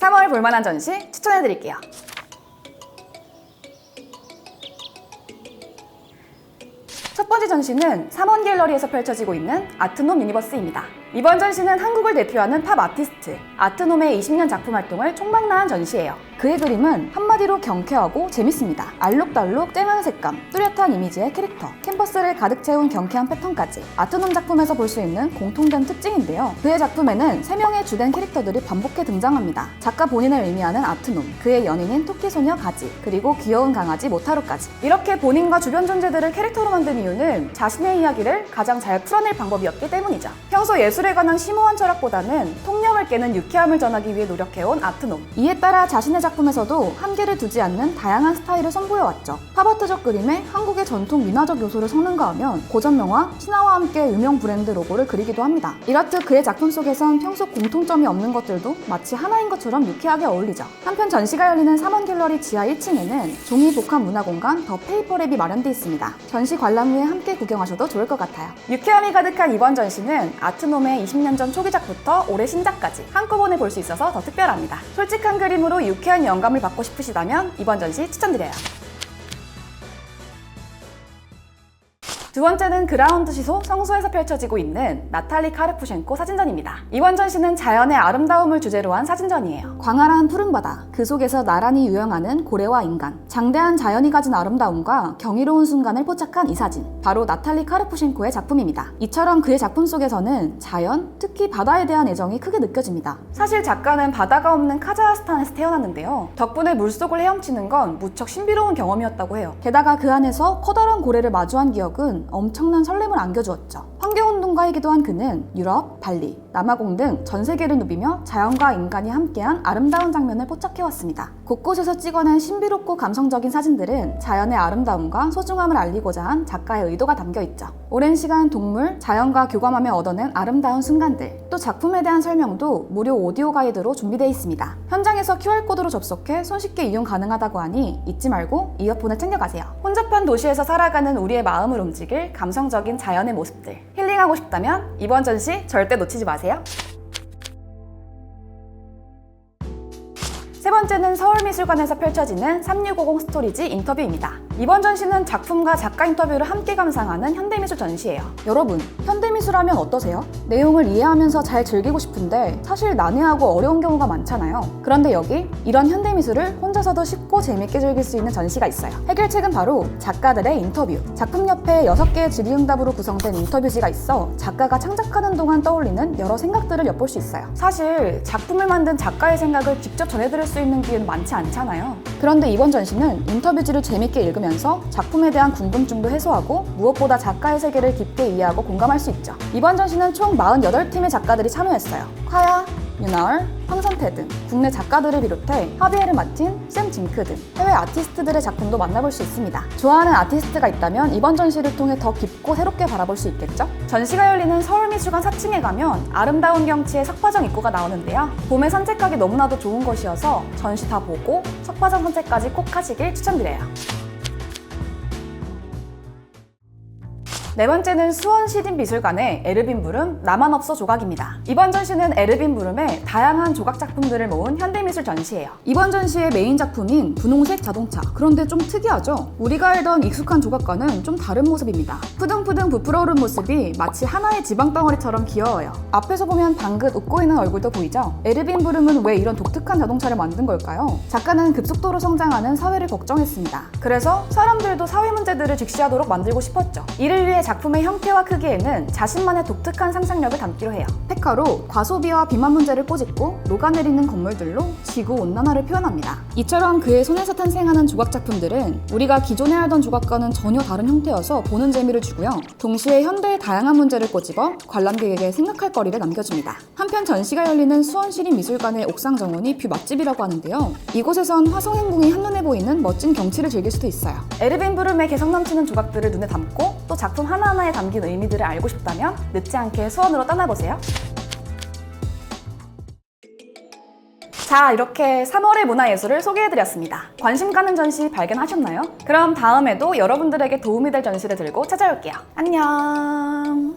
3월 볼만한 전시 추천해드릴게요. 첫 번째 전시는 3원 갤러리에서 펼쳐지고 있는 아트놈 유니버스입니다. 이번 전시는 한국을 대표하는 팝 아티스트 아트놈의 20년 작품 활동을 총망라한 전시예요. 그의 그림은 한마디로 경쾌하고 재밌습니다. 알록달록 쨍한 색감, 뚜렷한 이미지의 캐릭터, 캔버스를 가득 채운 경쾌한 패턴까지 아트놈 작품에서 볼 수 있는 공통된 특징인데요. 그의 작품에는 3명의 주된 캐릭터들이 반복해 등장합니다. 작가 본인을 의미하는 아트놈, 그의 연인인 토끼소녀 가지, 그리고 귀여운 강아지 모타루까지. 이렇게 본인과 주변 존재들을 캐릭터로 만든 이유는 자신의 이야기를 가장 잘 풀어낼 방법이었기 때문이죠. 평소 예술 에 관한 심오한 철학보다는 통념을 깨는 유쾌함을 전하기 위해 노력해온 아트놈. 이에 따라 자신의 작품에서도 한계를 두지 않는 다양한 스타일을 선보여왔죠. 팝아트적 그림에 한국의 전통 민화적 요소를 섞는가 하면 고전 명화, 신화와 함께 유명 브랜드 로고를 그리기도 합니다. 이렇듯 그의 작품 속에선 평소 공통점이 없는 것들도 마치 하나인 것처럼 유쾌하게 어울리죠. 한편 전시가 열리는 3원 갤러리 지하 1층에는 종이 복합 문화 공간 더 페이퍼랩이 마련돼 있습니다. 전시 관람 후에 함께 구경하셔도 좋을 것 같아요. 유쾌함이 가득한 이번 전시는 아트놈의 20년 전 초기작부터 올해 신작까지 한꺼번에 볼 수 있어서 더 특별합니다. 솔직한 그림으로 유쾌한 영감을 받고 싶으시다면 이번 전시 추천드려요. 두 번째는 그라운드 시소 성소에서 펼쳐지고 있는 나탈리 카르푸셴코 사진전입니다. 이번 전시는 자연의 아름다움을 주제로 한 사진전이에요. 광활한 푸른 바다, 그 속에서 나란히 유영하는 고래와 인간, 장대한 자연이 가진 아름다움과 경이로운 순간을 포착한 이 사진, 바로 나탈리 카르푸셴코의 작품입니다. 이처럼 그의 작품 속에서는 자연, 특히 바다에 대한 애정이 크게 느껴집니다. 사실 작가는 바다가 없는 카자흐스탄에서 태어났는데요. 덕분에 물속을 헤엄치는 건 무척 신비로운 경험이었다고 해요. 게다가 그 안에서 커다란 고래를 마주한 기억은 엄청난 설렘을 안겨주었죠. 환경운동가이기도 한 그는 유럽, 발리, 남아공 등 전 세계를 누비며 자연과 인간이 함께한 아름다운 장면을 포착해왔습니다. 곳곳에서 찍어낸 신비롭고 감성적인 사진들은 자연의 아름다움과 소중함을 알리고자 한 작가의 의도가 담겨 있죠. 오랜 시간 동물, 자연과 교감하며 얻어낸 아름다운 순간들, 또 작품에 대한 설명도 무료 오디오 가이드로 준비되어 있습니다. 현장에서 QR코드로 접속해 손쉽게 이용 가능하다고 하니 잊지 말고 이어폰을 챙겨가세요. 혼잡한 도시에서 살아가는 우리의 마음을 움직일 감성적인 자연의 모습들, 하고 싶다면 이번 전시 절대 놓치지 마세요. 번째는 서울미술관에서 펼쳐지는 3650 스토리지 인터뷰입니다. 이번 전시는 작품과 작가 인터뷰를 함께 감상하는 현대미술 전시예요. 여러분, 현대미술 하면 어떠세요? 내용을 이해하면서 잘 즐기고 싶은데 사실 난해하고 어려운 경우가 많잖아요. 그런데 여기 이런 현대미술을 혼자서도 쉽고 재밌게 즐길 수 있는 전시가 있어요. 해결책은 바로 작가들의 인터뷰. 작품 옆에 6개의 질의응답으로 구성된 인터뷰지가 있어 작가가 창작하는 동안 떠올리는 여러 생각들을 엿볼 수 있어요. 사실 작품을 만든 작가의 생각을 직접 전해드릴 수 있는 기회는 많지 않잖아요. 그런데 이번 전시는 인터뷰지를 재밌게 읽으면서 작품에 대한 궁금증도 해소하고 무엇보다 작가의 세계를 깊게 이해하고 공감할 수 있죠. 이번 전시는 총 48팀의 작가들이 참여했어요. 카야, 유나얼, 황선태 등 국내 작가들을 비롯해 하비에르 마틴, 샘 징크 등 해외 아티스트들의 작품도 만나볼 수 있습니다. 좋아하는 아티스트가 있다면 이번 전시를 통해 더 깊고 새롭게 바라볼 수 있겠죠? 전시가 열리는 서울미술관 4층에 가면 아름다운 경치의 석화정 입구가 나오는데요. 봄에 산책하기 너무나도 좋은 곳이어서 전시 다 보고 석화정 산책까지 꼭 하시길 추천드려요. 네 번째는 수원 시립미술관의 에르빈 부름 나만 없어 조각입니다. 이번 전시는 에르빈 부름의 다양한 조각 작품들을 모은 현대미술 전시예요. 이번 전시의 메인 작품인 분홍색 자동차. 그런데 좀 특이하죠? 우리가 알던 익숙한 조각과는 좀 다른 모습입니다. 푸등푸등 부풀어 오른 모습이 마치 하나의 지방 덩어리처럼 귀여워요. 앞에서 보면 방긋 웃고 있는 얼굴도 보이죠? 에르빈 부름은 왜 이런 독특한 자동차를 만든 걸까요? 작가는 급속도로 성장하는 사회를 걱정했습니다. 그래서 사람들도 사회 문제들을 직시하도록 만들고 싶었죠. 이를 위해 작품의 형태와 크기에는 자신만의 독특한 상상력을 담기로 해요. 페카로 과소비와 비만 문제를 꼬집고 녹아내리는 건물들로 지구 온난화를 표현합니다. 이처럼 그의 손에서 탄생하는 조각 작품들은 우리가 기존에 알던 조각과는 전혀 다른 형태여서 보는 재미를 주고요. 동시에 현대의 다양한 문제를 꼬집어 관람객에게 생각할 거리를 남겨줍니다. 한편 전시가 열리는 수원시립 미술관의 옥상 정원이 뷰 맛집이라고 하는데요. 이곳에선 화성행궁이 한눈에 보이는 멋진 경치를 즐길 수도 있어요. 에르빈 브룸의 개성 넘치는 조각들을 눈에 담고 또 작품 하나하나에 담긴 의미들을 알고 싶다면 늦지 않게 수원으로 떠나보세요. 자, 이렇게 3월의 문화예술을 소개해드렸습니다. 관심 가는 전시 발견하셨나요? 그럼 다음에도 여러분들에게 도움이 될 전시를 들고 찾아올게요. 안녕!